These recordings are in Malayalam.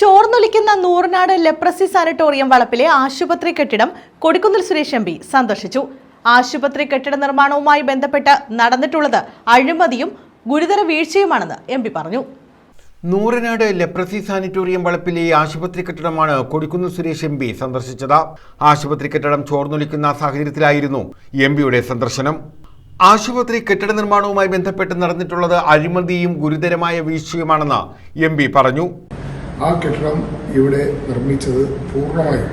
ചോർന്നൊലിക്കുന്ന നൂറിനാട് ലെപ്രസി സാനിറ്റോറിയം വളപ്പിലെ ആശുപത്രി കെട്ടിടം കൊടിക്കുന്നിൽ സുരേഷ് എം സന്ദർശിച്ചു. ആശുപത്രി കെട്ടിട നിർമ്മാണവുമായി ബന്ധപ്പെട്ട് നടന്നിട്ടുള്ളത് അഴിമതിയും ഗുരുതര വീഴ്ചയുമാണെന്ന് എം പറഞ്ഞു. നൂറനാട് ലെപ്രസി സാനിറ്റോറിയം വളപ്പിലെ ആശുപത്രി കെട്ടിടമാണ് കൊടിക്കുന്നിൽ സുരേഷ് എം സന്ദർശിച്ചത്. ആശുപത്രി കെട്ടിടം ചോർന്നൊലിക്കുന്ന സാഹചര്യത്തിലായിരുന്നു എം സന്ദർശനം. ആശുപത്രി കെട്ടിട നിർമ്മാണവുമായി ബന്ധപ്പെട്ട് നടന്നിട്ടുള്ളത് അഴിമതിയും ഗുരുതരമായ വീഴ്ചയുമാണെന്ന് എം പറഞ്ഞു. ആ കെട്ടിടം ഇവിടെ നിർമ്മിച്ചത് പൂർണമായും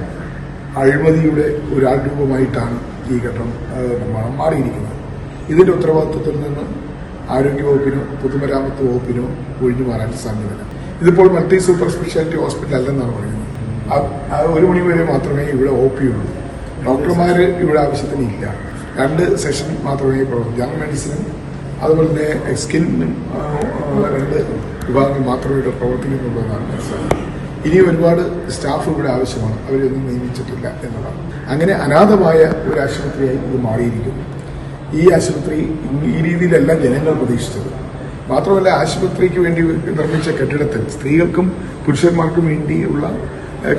അഴിമതിയുടെ ഒരു ആരൂപമായിട്ടാണ് ഈ ആ, നിർമ്മാണം മാറിയിരിക്കുന്നത്. ഇതിന്റെ ഉത്തരവാദിത്വത്തിൽ നിന്ന് ആരോഗ്യവകുപ്പിനോ പൊതുമരാമത്ത് വകുപ്പിനോ ഒഴിഞ്ഞു മാറാൻ സാധ്യതയില്ല ഇതിപ്പോൾ മൾട്ടി സൂപ്പർ സ്പെഷ്യാലിറ്റി ഹോസ്പിറ്റൽ അല്ലെന്നാണ് പറയുന്നത്. ഒരു മണി വരെ മാത്രമേ ഇവിടെ ഒ പി ഉള്ളൂ. ഡോക്ടർമാർ ഇവിടെ ആവശ്യത്തിന് ഇല്ല. രണ്ട് സെഷൻ മാത്രമേ പ്രവർത്തിക്കൂ. ജനറൽ മെഡിസിനും അതുപോലെ തന്നെ സ്കിന്നും ആ, രണ്ട് വിഭാഗങ്ങൾ മാത്രമേ ഇവിടെ പ്രവർത്തിക്കുന്നുള്ളൂ എന്നാണ് മനസ്സിലാക്കുന്നത് ഇനി ഒരുപാട് സ്റ്റാഫ് ഇവിടെ ആവശ്യമാണ്. അവരൊന്നും നിയമിച്ചിട്ടില്ല എന്നതാണ് അങ്ങനെ അനാഥമായ ഒരു ആശുപത്രിയായി ഇത് മാറിയിരിക്കുന്നു. ഈ ആശുപത്രി ഈ രീതിയിലല്ല ജനങ്ങൾ പ്രതീക്ഷിച്ചത്. മാത്രമല്ല ആശുപത്രിക്ക് വേണ്ടി നിർമ്മിച്ച കെട്ടിടത്തിൽ സ്ത്രീകൾക്കും പുരുഷന്മാർക്കും വേണ്ടിയുള്ള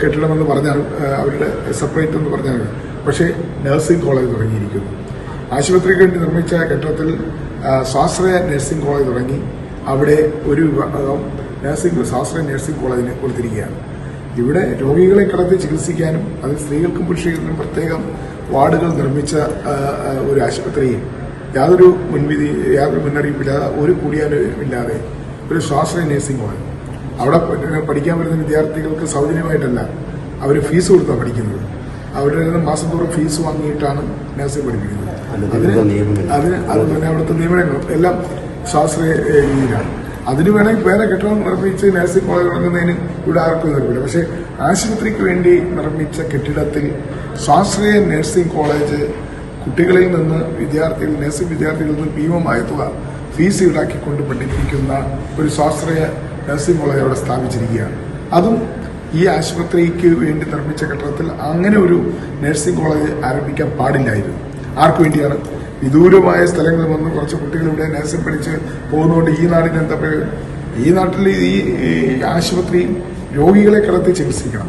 കെട്ടിടമെന്ന് പറഞ്ഞാൽ അവരുടെ സെപ്പറേറ്റ് എന്ന് പറഞ്ഞാൽ പക്ഷേ നഴ്സിംഗ് കോളേജ് തുടങ്ങിയിരിക്കുന്നു. ആശുപത്രിക്ക് വേണ്ടി നിർമ്മിച്ച കെട്ടിടത്തിൽ സ്വാശ്രയ നഴ്സിംഗ് കോളേജ് തുടങ്ങി. അവിടെ ഒരു വിഭാഗം നഴ്സിംഗ് സ്വാശ്രയ നഴ്സിംഗ് കോളേജിനെ കൊടുത്തിരിക്കുകയാണ്. ഇവിടെ രോഗികളെ കിടത്തി ചികിത്സിക്കാനും അത് സ്ത്രീകൾക്കും പുരുഷകൾക്കും പ്രത്യേകം വാർഡുകൾ നിർമ്മിച്ച ഒരു ആശുപത്രിയിൽ യാതൊരു മുൻവിധി യാതൊരു മുന്നറിയിപ്പില്ലാതെ ഒരു കൂടിയാലുമില്ലാതെ ഒരു സ്വാശ്രയ നഴ്സിംഗ് കോളേജ്. അവിടെ പഠിക്കാൻ വരുന്ന വിദ്യാർത്ഥികൾക്ക് സൗജന്യമായിട്ടല്ല അവർ ഫീസ് കൊടുത്താണ് പഠിക്കുന്നത്. അവരുടെ നിന്ന് മാസം തോറും ഫീസ് വാങ്ങിയിട്ടാണ് നഴ്സിംഗ് പഠിപ്പിക്കുന്നത്. അതിന് അതിന് അതുപോലെ അവിടുത്തെ നിയമനങ്ങളും എല്ലാം ഏഹ്, രീതിയിലാണ്. അതിന് വേണമെങ്കിൽ വേറെ കെട്ടിടം നിർമ്മിച്ച് നഴ്സിംഗ് കോളേജ് തുടങ്ങുന്നതിന് ഇവിടെ ആർക്കും നിർമ്മില്ല പക്ഷേ ആശുപത്രിക്ക് വേണ്ടി നിർമ്മിച്ച കെട്ടിടത്തിൽ ശാസ്ത്രീയ നഴ്സിംഗ് കോളേജ് കുട്ടികളിൽ നിന്ന് വിദ്യാർത്ഥികൾ നഴ്സിംഗ് വിദ്യാർത്ഥികളിൽ നിന്ന് ഭീമമായ തുക ഫീസ് ഈടാക്കിക്കൊണ്ട് പഠിപ്പിക്കുന്ന ഒരു ശാസ്ത്രീയ നഴ്സിംഗ് കോളേജ് അവിടെ സ്ഥാപിച്ചിരിക്കുകയാണ്. അതും ഈ ആശുപത്രിക്ക് വേണ്ടി നിർമ്മിച്ച കെട്ടിടത്തിൽ അങ്ങനെ ഒരു നഴ്സിംഗ് കോളേജ് ആരംഭിക്കാൻ പാടില്ലായിരുന്നു. ആർക്കു വേണ്ടിയാണ് വിദൂരമായ സ്ഥലങ്ങളിൽ വന്ന് കുറച്ച് കുട്ടികൾ ഇവിടെ നഴ്സിംഗ് പഠിച്ച് പോകുന്നതുകൊണ്ട് ഈ നാടിന് എന്താ ഈ നാട്ടിൽ ഈ ആശുപത്രി രോഗികളെ കിടത്തി ചികിത്സിക്കണം.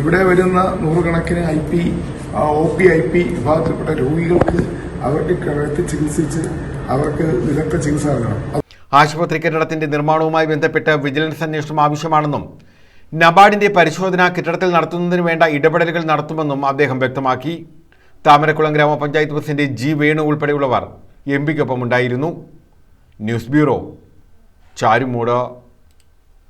ഇവിടെ വരുന്ന നൂറുകണക്കിന് I P O P I P വിഭാഗത്തിൽപ്പെട്ട രോഗികൾക്ക് അവർക്ക് കിടത്തി ചികിത്സിച്ച് അവർക്ക് വിദഗ്ധ ചികിത്സ നൽകണം. ആശുപത്രി കെട്ടിടത്തിന്റെ നിർമ്മാണവുമായി ബന്ധപ്പെട്ട് വിജിലൻസ് അന്വേഷണം ആവശ്യമാണെന്നും നബാർഡിന്റെ പരിശോധന കെട്ടിടത്തിൽ നടത്തുന്നതിന് വേണ്ട ഇടപെടലുകൾ നടത്തുമെന്നും അദ്ദേഹം വ്യക്തമാക്കി. താമരക്കുളം ഗ്രാമപഞ്ചായത്ത് പ്രസിഡന്റ് ജി വേണു ഉൾപ്പെടെയുള്ളവർ എം പിക്കൊപ്പം ഉണ്ടായിരുന്നു. News bureau Charummood.